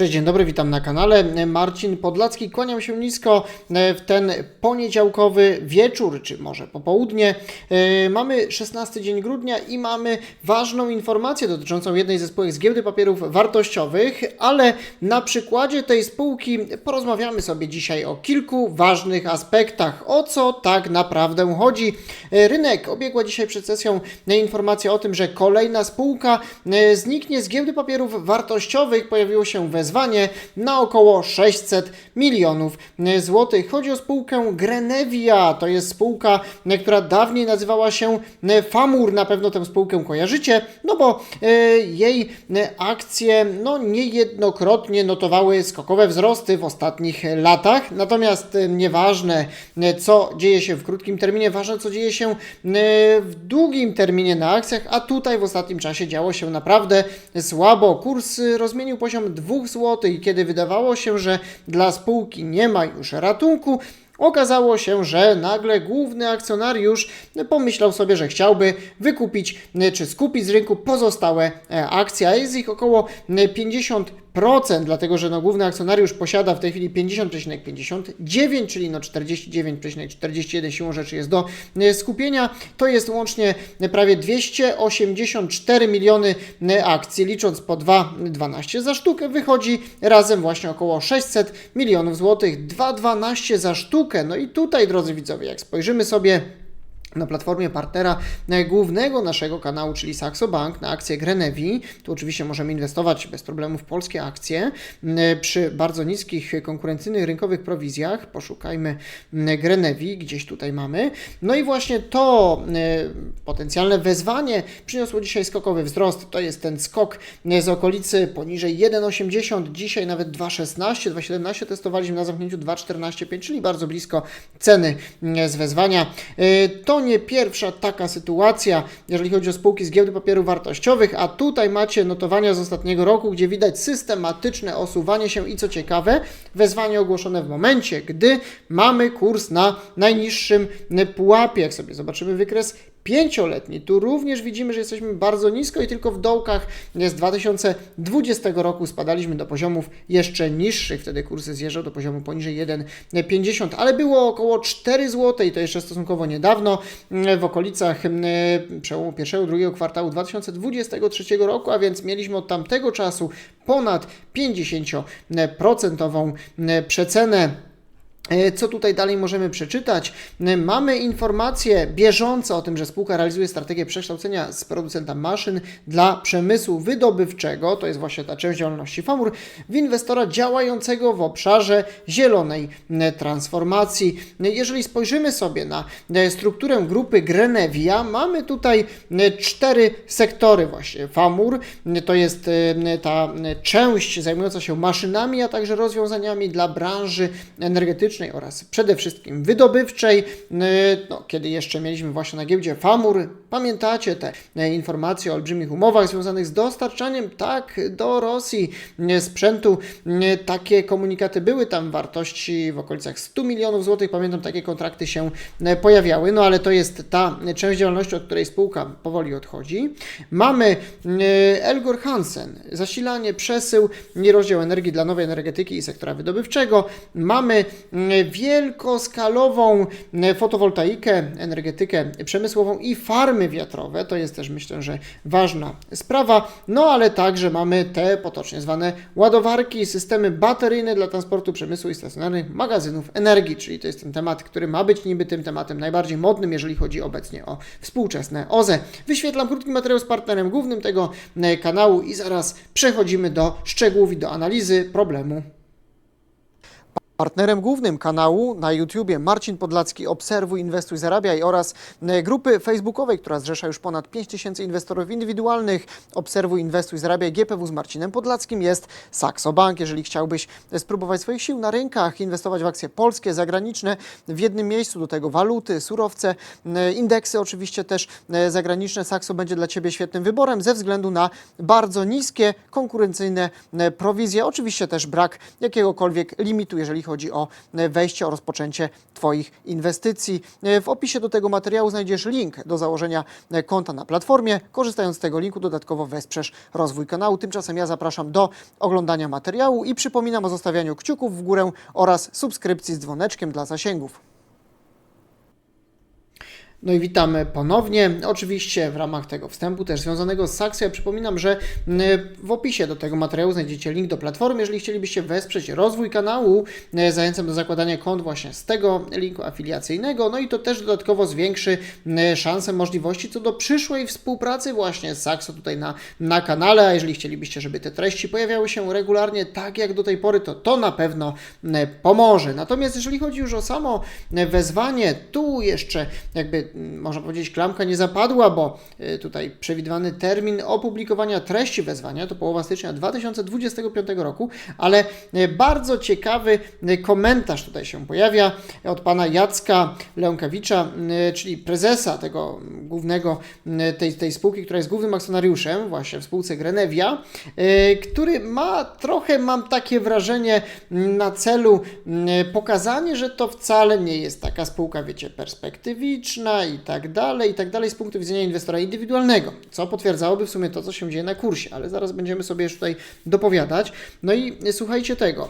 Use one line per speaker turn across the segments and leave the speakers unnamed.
Cześć, dzień dobry, witam na kanale. Marcin Podlacki, kłaniam się nisko e, w ten poniedziałkowy wieczór, czy może popołudnie. E, Mamy 16 dzień grudnia i mamy ważną informację dotyczącą jednej ze spółek z giełdy papierów wartościowych, ale na przykładzie tej spółki porozmawiamy sobie dzisiaj o kilku ważnych aspektach. O co tak naprawdę chodzi? E, Rynek obiegła dzisiaj przed sesją informacja o tym, że kolejna spółka zniknie z giełdy papierów wartościowych. Pojawiło się wezwanie na około 600 milionów e, złotych. Chodzi o spółkę Grenevia. To jest spółka, e, która dawniej nazywała się e, Famur. Na pewno tę spółkę kojarzycie, no bo jej akcje no, niejednokrotnie notowały skokowe wzrosty w ostatnich latach. Natomiast nieważne, co dzieje się w krótkim terminie, ważne, co dzieje się w długim terminie na akcjach, a tutaj w ostatnim czasie działo się naprawdę słabo. Kurs rozmienił poziom 2 zł zł i kiedy wydawało się, że dla spółki nie ma już ratunku, Okazało się, że nagle główny akcjonariusz pomyślał sobie, że chciałby wykupić czy skupić z rynku pozostałe e, akcje, a jest ich około e, 50 procent, dlatego że no, główny akcjonariusz posiada w tej chwili 50,59, czyli no 49,41 siłą rzeczy jest do e, skupienia. To jest łącznie prawie 284 miliony e, akcji, licząc po 2,12 za sztukę, wychodzi razem właśnie około 600 milionów złotych, 2,12 za sztukę. No i tutaj, drodzy widzowie, jak spojrzymy sobie na platformie partnera głównego naszego kanału, czyli Saxo Bank, na akcję Grenevi. Tu oczywiście możemy inwestować bez problemu w polskie akcje m, przy bardzo niskich konkurencyjnych rynkowych prowizjach. Poszukajmy m, Grenevi, gdzieś tutaj mamy. No i właśnie to e, potencjalne wezwanie przyniosło dzisiaj skokowy wzrost. To jest ten skok e, z okolicy poniżej 1,80, dzisiaj nawet 2,16, 2,17 testowaliśmy na zamknięciu 2,14,5, czyli bardzo blisko ceny m, z wezwania. E, Nie pierwsza taka sytuacja, jeżeli chodzi o spółki z giełdy papierów wartościowych, a tutaj macie notowania z ostatniego roku, gdzie widać systematyczne osuwanie się i co ciekawe, wezwanie ogłoszone w momencie, gdy mamy kurs na najniższym pułapie. Jak sobie zobaczymy wykres pięcioletni. Tu również widzimy, że jesteśmy bardzo nisko i tylko w dołkach. Z 2020 roku. Spadaliśmy do poziomów jeszcze niższych. Wtedy kursy zjeżdżał do poziomu poniżej 1,50, ale było około 4 zł i to jeszcze stosunkowo niedawno, w okolicach mm, przełomu pierwszego, drugiego kwartału 2023 roku, a więc mieliśmy od tamtego czasu ponad 50% przecenę. E, Co tutaj dalej możemy przeczytać? E, Mamy informacje bieżące o tym, że spółka realizuje strategię przekształcenia z producenta maszyn dla przemysłu wydobywczego, to jest właśnie ta część działalności FAMUR, w inwestora działającego w obszarze zielonej e, transformacji. E, Jeżeli spojrzymy sobie na e, strukturę grupy Grenevia, mamy tutaj e, cztery sektory właśnie. FAMUR e, to jest e, ta e, część zajmująca się maszynami, a także rozwiązaniami dla branży energetycznej oraz przede wszystkim wydobywczej. Yy, No, kiedy jeszcze mieliśmy właśnie na giełdzie FAMUR, pamiętacie te e, informacje o olbrzymich umowach związanych z dostarczaniem tak do Rosji e, sprzętu. E, Takie komunikaty były tam wartości w okolicach 100 milionów złotych. Pamiętam, takie kontrakty się pojawiały, no ale to jest ta część działalności, od której spółka powoli odchodzi. Mamy Elgor Hansen, zasilanie, przesył rozdział energii dla nowej energetyki i sektora wydobywczego. Mamy wielkoskalową fotowoltaikę, energetykę przemysłową i farmy wiatrowe. To jest też myślę, że ważna sprawa. No ale także mamy te potocznie zwane ładowarki, systemy bateryjne dla transportu przemysłu i stacjonarnych magazynów energii, czyli to jest ten temat, który ma być niby tym tematem najbardziej modnym, jeżeli chodzi obecnie o współczesne OZE. Wyświetlam krótki materiał z partnerem głównym tego e, kanału i zaraz przechodzimy do szczegółów i do analizy problemu. Partnerem głównym kanału na YouTubie Marcin Podlacki Obserwuj, Inwestuj, Zarabiaj oraz e, grupy facebookowej, która zrzesza już ponad 5000 inwestorów indywidualnych Obserwuj, Inwestuj, Zarabiaj GPW z Marcinem Podlackim jest Saxo Bank. Jeżeli chciałbyś spróbować swoich sił na rynkach, inwestować w akcje polskie, zagraniczne w jednym miejscu, do tego waluty, surowce, e, indeksy oczywiście też e, zagraniczne, Saxo będzie dla Ciebie świetnym wyborem ze względu na bardzo niskie, konkurencyjne e, prowizje. Oczywiście też brak jakiegokolwiek limitu, jeżeli chodzi chodzi o e, wejście, o rozpoczęcie Twoich inwestycji. E, W opisie do tego materiału znajdziesz link do założenia e, konta na platformie. Korzystając z tego linku dodatkowo wesprzesz rozwój kanału. Tymczasem ja zapraszam do oglądania materiału i przypominam o zostawianiu kciuków w górę oraz subskrypcji z dzwoneczkiem dla zasięgów. No i witamy ponownie. Oczywiście w ramach tego wstępu też związanego z Saxo, ja przypominam, że mm, w opisie do tego materiału znajdziecie link do platformy. Jeżeli chcielibyście wesprzeć rozwój kanału, e, zachęcam do zakładania kont właśnie z tego linku afiliacyjnego. No i to też dodatkowo zwiększy mm, szanse, możliwości co do przyszłej współpracy właśnie z Saxo tutaj na, na kanale. A jeżeli chcielibyście, żeby te treści pojawiały się regularnie, tak jak do tej pory, to to na pewno mm, pomoże. Natomiast jeżeli chodzi już o samo wezwanie, tu jeszcze jakby można powiedzieć klamka nie zapadła, bo y, tutaj przewidywany termin opublikowania treści wezwania to połowa stycznia 2025 roku, ale y, bardzo ciekawy y, komentarz tutaj się pojawia od pana Jacka Leonkewicza, y, czyli prezesa tego głównego, tej, tej spółki, która jest głównym akcjonariuszem właśnie w spółce Grenewia, który ma trochę, mam takie wrażenie, na celu pokazanie, że to wcale nie jest taka spółka, wiecie, perspektywiczna i tak dalej, i tak dalej z punktu widzenia inwestora indywidualnego, co potwierdzałoby w sumie to, co się dzieje na kursie, ale zaraz będziemy sobie już tutaj dopowiadać. No i słuchajcie tego.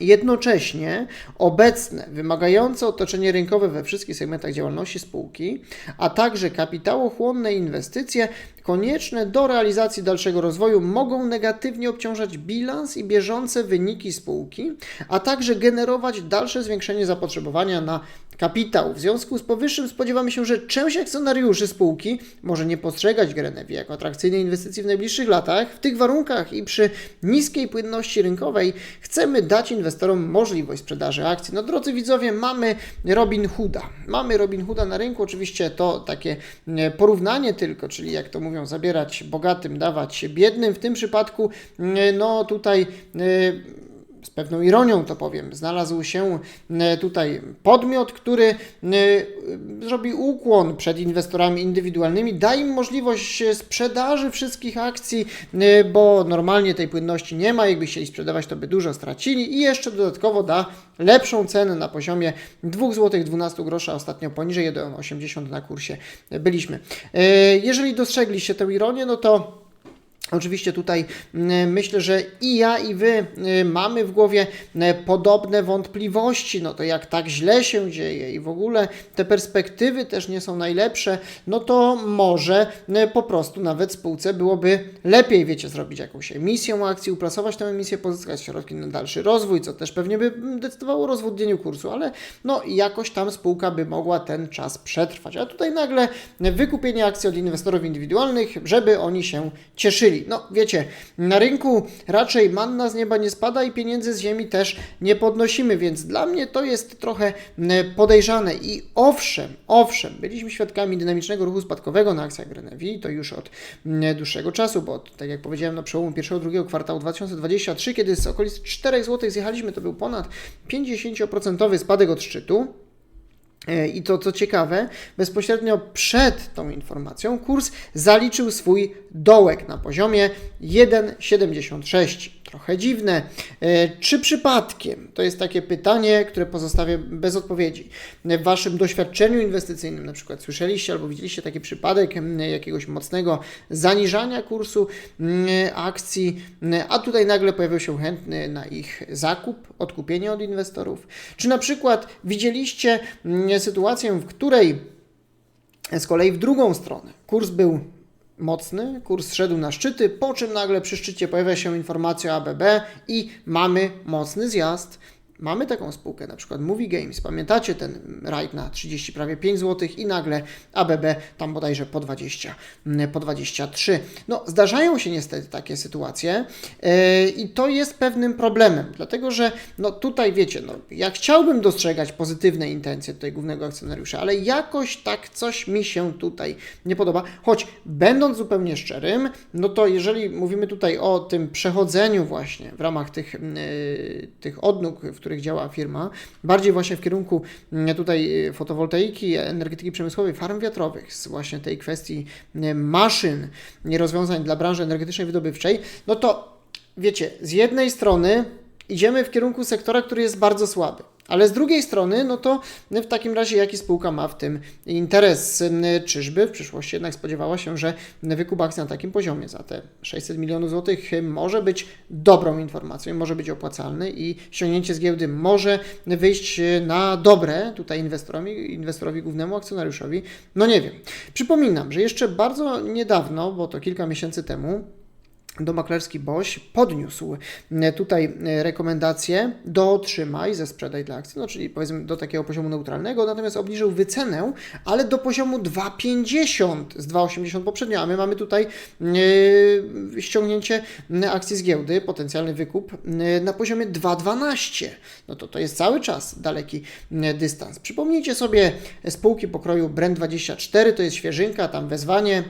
Jednocześnie obecne, wymagające otoczenie rynkowe we wszystkich segmentach działalności spółki, a także kapitałochłonne inwestycje konieczne do realizacji dalszego rozwoju mogą negatywnie obciążać bilans i bieżące wyniki spółki, a także generować dalsze zwiększenie zapotrzebowania na kapitał. W związku z powyższym spodziewamy się, że część akcjonariuszy spółki może nie postrzegać Grenewi jako atrakcyjnej inwestycji w najbliższych latach. W tych warunkach i przy niskiej płynności rynkowej chcemy dać inwestorom możliwość sprzedaży akcji. No drodzy widzowie, mamy Robin Hooda. Mamy Robin Hooda na rynku, oczywiście to takie e, porównanie tylko, czyli jak to mówią, zabierać bogatym, dawać biednym. W tym przypadku, e, no tutaj e, z pewną ironią to powiem, znalazł się e, tutaj podmiot, który e, zrobi ukłon przed inwestorami indywidualnymi, da im możliwość sprzedaży wszystkich akcji, e, bo normalnie tej płynności nie ma. Jakby chcieli sprzedawać, to by dużo stracili i jeszcze dodatkowo da lepszą cenę na poziomie 2 zł 12 groszy, a ostatnio poniżej 1,80 na kursie byliśmy. Jeżeli dostrzegliście tę ironię, no to Oczywiście tutaj myślę, że i ja, i wy mamy w głowie podobne wątpliwości. No to jak tak źle się dzieje i w ogóle te perspektywy też nie są najlepsze, no to może po prostu nawet spółce byłoby lepiej, wiecie, zrobić jakąś emisję akcji, uplasować tę emisję, pozyskać środki na dalszy rozwój, co też pewnie by decydowało o rozwodnieniu kursu, ale no jakoś tam spółka by mogła ten czas przetrwać. A tutaj nagle wykupienie akcji od inwestorów indywidualnych, żeby oni się cieszyli. No wiecie, na rynku raczej manna z nieba nie spada i pieniędzy z ziemi też nie podnosimy, więc dla mnie to jest trochę podejrzane. I owszem, owszem, byliśmy świadkami dynamicznego ruchu spadkowego na akcjach Grenewi, to już od dłuższego czasu, bo tak jak powiedziałem, na przełomu pierwszego, drugiego kwartału 2023, kiedy z okolic 4 zł zjechaliśmy, to był ponad 50% spadek od szczytu. I to co ciekawe, bezpośrednio przed tą informacją kurs zaliczył swój dołek na poziomie 1,76. Trochę dziwne. Czy przypadkiem, to jest takie pytanie, które pozostawię bez odpowiedzi, w Waszym doświadczeniu inwestycyjnym na przykład słyszeliście albo widzieliście taki przypadek jakiegoś mocnego zaniżania kursu akcji, a tutaj nagle pojawił się chętny na ich zakup, odkupienie od inwestorów? Czy na przykład widzieliście sytuację, w której z kolei w drugą stronę kurs był mocny, kurs szedł na szczyty, po czym nagle przy szczycie pojawia się informacja ABB i mamy mocny zjazd. Mamy taką spółkę, na przykład Movie Games. Pamiętacie ten rajd na 30, prawie 5 zł i nagle ABB tam bodajże po 20, po 23. No, zdarzają się niestety takie sytuacje yy, i to jest pewnym problemem, dlatego że no tutaj wiecie, no, ja chciałbym dostrzegać pozytywne intencje tutaj głównego akcjonariusza, ale jakoś tak coś mi się tutaj nie podoba. Choć będąc zupełnie szczerym, no to jeżeli mówimy tutaj o tym przechodzeniu właśnie w ramach tych, yy, tych odnóg, w których działa firma, bardziej właśnie w kierunku mm, tutaj fotowoltaiki, energetyki przemysłowej, farm wiatrowych, z właśnie tej kwestii mm, maszyn, rozwiązań dla branży energetycznej wydobywczej, no to wiecie, z jednej strony idziemy w kierunku sektora, który jest bardzo słaby. Ale z drugiej strony, no to w takim razie jaki spółka ma w tym interes? Czyżby w przyszłości jednak spodziewała się, że wykup akcji na takim poziomie za te 600 milionów złotych może być dobrą informacją, może być opłacalny i ściągnięcie z giełdy może wyjść na dobre tutaj inwestorowi, inwestorowi głównemu akcjonariuszowi? No nie wiem. Przypominam, że jeszcze bardzo niedawno, bo to kilka miesięcy temu, domaklerski Boś podniósł e, tutaj e, rekomendację dotrzymaj ze sprzedaj dla akcji, no czyli powiedzmy do takiego poziomu neutralnego, natomiast obniżył wycenę, ale do poziomu 2,50 z 2,80 poprzednio, a my mamy tutaj yy, ściągnięcie akcji z giełdy, potencjalny wykup yy, na poziomie 2,12. No to to jest cały czas daleki dystans. Przypomnijcie sobie spółki pokroju Brand24, to jest świeżynka, tam wezwanie,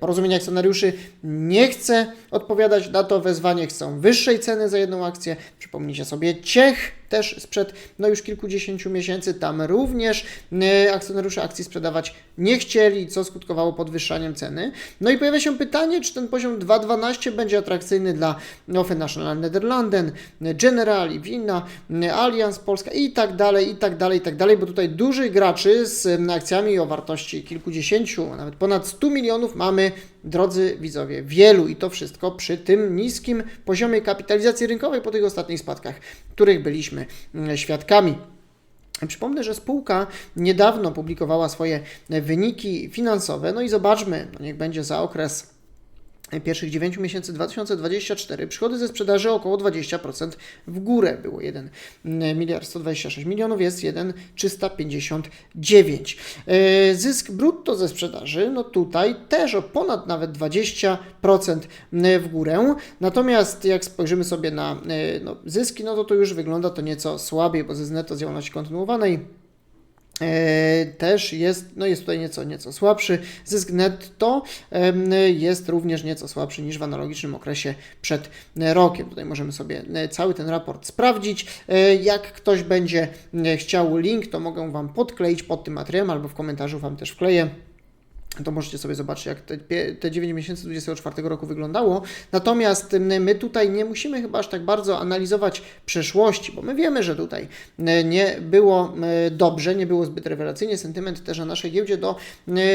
porozumienie akcjonariuszy nie chce od odpowiadać na to wezwanie, chcą wyższej ceny za jedną akcję. Przypomnijcie sobie Ciech, też sprzed no już kilkudziesięciu miesięcy. Tam również e, akcjonariusze akcji sprzedawać nie chcieli, co skutkowało podwyższaniem ceny. No i pojawia się pytanie, czy ten poziom 2,12 będzie atrakcyjny dla Offe National Nederlanden, Generali, Wina, Allianz Polska i tak dalej, i tak dalej, i tak dalej, bo tutaj dużych graczy z akcjami o wartości kilkudziesięciu, nawet ponad 100 milionów mamy, drodzy widzowie, wielu i to wszystko przy tym niskim poziomie kapitalizacji rynkowej po tych ostatnich spadkach, których byliśmy byliśmy świadkami. Przypomnę, że spółka niedawno publikowała swoje wyniki finansowe. No i zobaczmy, no niech będzie za okres pierwszych 9 miesięcy 2024 przychody ze sprzedaży około 20% w górę. Było 1 miliard 126 milionów, jest 1 359. E, zysk brutto ze sprzedaży, no tutaj też o ponad nawet 20% w górę. Natomiast jak spojrzymy sobie na e, no, zyski, no to to już wygląda to nieco słabiej, bo zysk netto z działalności kontynuowanej też jest, no jest tutaj nieco, nieco słabszy. Zysk netto jest również nieco słabszy niż w analogicznym okresie przed rokiem. Tutaj możemy sobie e, cały ten raport sprawdzić. E, jak ktoś będzie chciał link, to mogę Wam podkleić pod tym materiałem albo w komentarzu Wam też wkleję to możecie sobie zobaczyć, jak te, te 9 miesięcy 2024 roku wyglądało. Natomiast my tutaj nie musimy chyba aż tak bardzo analizować przeszłości, bo my wiemy, że tutaj nie było dobrze, nie było zbyt rewelacyjnie. Sentyment też na naszej giełdzie do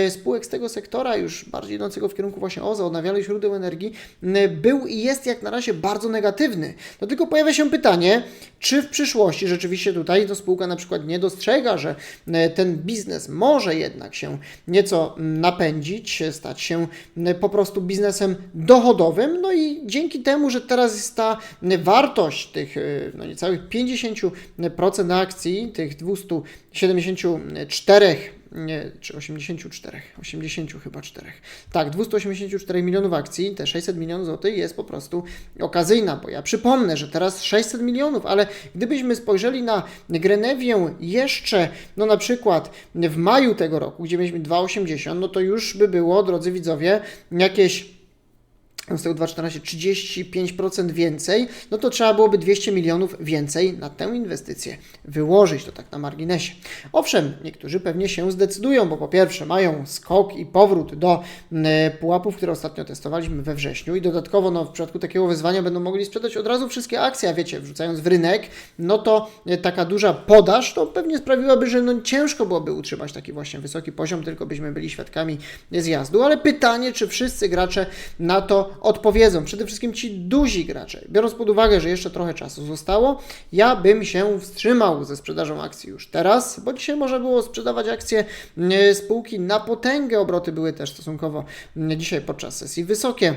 spółek z tego sektora, już bardziej idącego w kierunku właśnie OZE, odnawialnych źródeł energii, był i jest jak na razie bardzo negatywny. No tylko pojawia się pytanie, czy w przyszłości rzeczywiście tutaj to spółka na przykład nie dostrzega, że ten biznes może jednak się nieco na napędzić, stać się po prostu biznesem dochodowym. No i dzięki temu, że teraz jest ta wartość tych no niecałych 50% akcji, tych 274 nie, czy 84, 80 chyba 4. Tak, 284 milionów akcji, te 600 milionów złotych jest po prostu okazyjna, bo ja przypomnę, że teraz 600 milionów, ale gdybyśmy spojrzeli na Grenewię jeszcze, no na przykład w maju tego roku, gdzie mieliśmy 2,80, no to już by było, drodzy widzowie, jakieś z tego 2,14 35% więcej, no to trzeba byłoby 200 milionów więcej na tę inwestycję wyłożyć, to tak na marginesie. Owszem, niektórzy pewnie się zdecydują, bo po pierwsze mają skok i powrót do pułapów, które ostatnio testowaliśmy we wrześniu i dodatkowo no, w przypadku takiego wyzwania będą mogli sprzedać od razu wszystkie akcje, a wiecie, wrzucając w rynek, no to e, taka duża podaż to pewnie sprawiłaby, że no, ciężko byłoby utrzymać taki właśnie wysoki poziom, tylko byśmy byli świadkami zjazdu, ale pytanie, czy wszyscy gracze na to odpowiedzą. Przede wszystkim ci duzi gracze. Biorąc pod uwagę, że jeszcze trochę czasu zostało, ja bym się wstrzymał ze sprzedażą akcji już teraz, bo dzisiaj można było sprzedawać akcje e, spółki na potęgę. Obroty były też stosunkowo dzisiaj podczas sesji wysokie.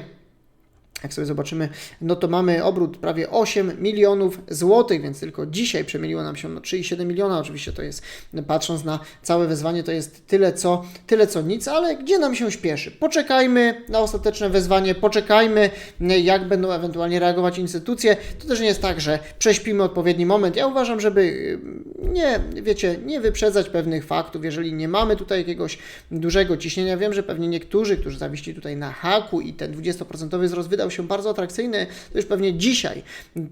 Jak sobie zobaczymy, no to mamy obrót prawie 8 milionów złotych, więc tylko dzisiaj przemieliło nam się no 3,7 miliona. Oczywiście to jest, patrząc na całe wezwanie, to jest tyle co, tyle co nic, ale gdzie nam się śpieszy? Poczekajmy na ostateczne wezwanie, poczekajmy, jak będą ewentualnie reagować instytucje. To też nie jest tak, że prześpimy odpowiedni moment. Ja uważam, żeby nie, wiecie, nie wyprzedzać pewnych faktów, jeżeli nie mamy tutaj jakiegoś dużego ciśnienia. Wiem, że pewnie niektórzy, którzy zawiśli tutaj na haku i ten 20% wzrost wydał się bardzo atrakcyjny, to już pewnie dzisiaj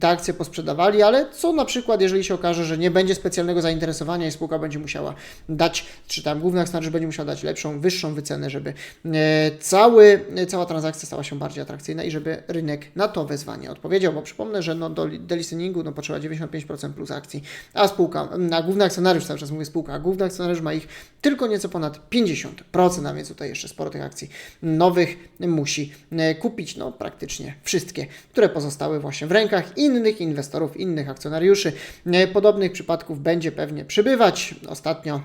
te akcje posprzedawali, ale co na przykład, jeżeli się okaże, że nie będzie specjalnego zainteresowania i spółka będzie musiała dać, czy tam główny akcjonariusz będzie musiał dać lepszą, wyższą wycenę, żeby e, cały, cała transakcja stała się bardziej atrakcyjna i żeby rynek na to wezwanie odpowiedział, bo przypomnę, że no do delisteningu no potrzeba 95% plus akcji, a spółka, a główny akcjonariusz, cały czas mówię spółka, a główny akcjonariusz ma ich tylko nieco ponad 50%, a więc tutaj jeszcze sporo tych akcji nowych musi e, kupić, no praktycznie wszystkie, które pozostały właśnie w rękach innych inwestorów, innych akcjonariuszy. E, Podobnych przypadków będzie pewnie przybywać. Ostatnio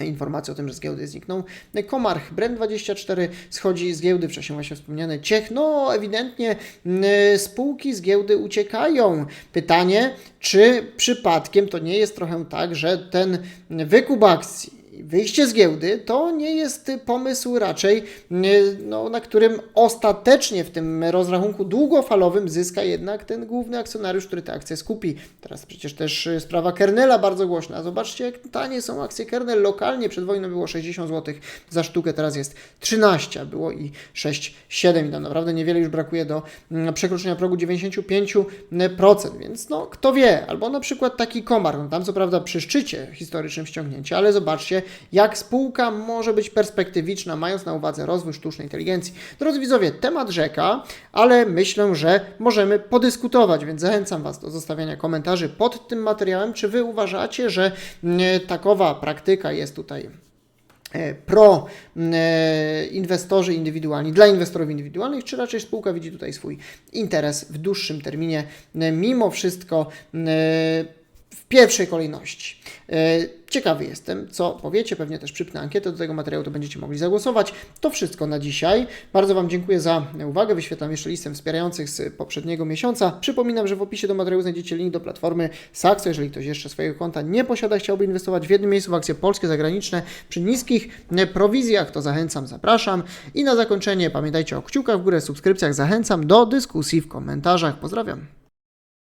informacja o tym, że z giełdy zniknął Komarch. Brand24 schodzi z giełdy, wcześniej właśnie wspomniany Ciech. No, ewidentnie mm, spółki z giełdy uciekają. Pytanie, czy przypadkiem to nie jest trochę tak, że ten wykup akcji wyjście z giełdy to nie jest pomysł raczej, no, na którym ostatecznie w tym rozrachunku długofalowym zyska jednak ten główny akcjonariusz, który te akcje skupi. Teraz przecież też sprawa Kernela bardzo głośna. Zobaczcie, jak tanie są akcje Kernel. Lokalnie przed wojną było 60 zł za sztukę, teraz jest 13, a było i 6, 7. No naprawdę niewiele już brakuje do mm, przekroczenia progu 95%, więc no kto wie, albo na przykład taki komar, no tam co prawda przy szczycie historycznym ściągnięcia, ale zobaczcie, jak spółka może być perspektywiczna, mając na uwadze rozwój sztucznej inteligencji. Drodzy widzowie, temat rzeka, ale myślę, że możemy podyskutować, więc zachęcam Was do zostawiania komentarzy pod tym materiałem, czy Wy uważacie, że mm, takowa praktyka jest tutaj e, pro e, inwestorzy indywidualni, dla inwestorów indywidualnych, czy raczej spółka widzi tutaj swój interes w dłuższym terminie, e, mimo wszystko w pierwszej kolejności. Ciekawy jestem, co powiecie, pewnie też przypnę ankietę do tego materiału, to będziecie mogli zagłosować. To wszystko na dzisiaj. Bardzo Wam dziękuję za uwagę. Wyświetlam jeszcze listę wspierających z poprzedniego miesiąca. Przypominam, że w opisie do materiału znajdziecie link do platformy Saxo. Jeżeli ktoś jeszcze swojego konta nie posiada, chciałby inwestować w jednym miejscu w akcje polskie, zagraniczne przy niskich prowizjach, to zachęcam, zapraszam. I na zakończenie pamiętajcie o kciukach w górę, subskrypcjach. Zachęcam do dyskusji w komentarzach. Pozdrawiam.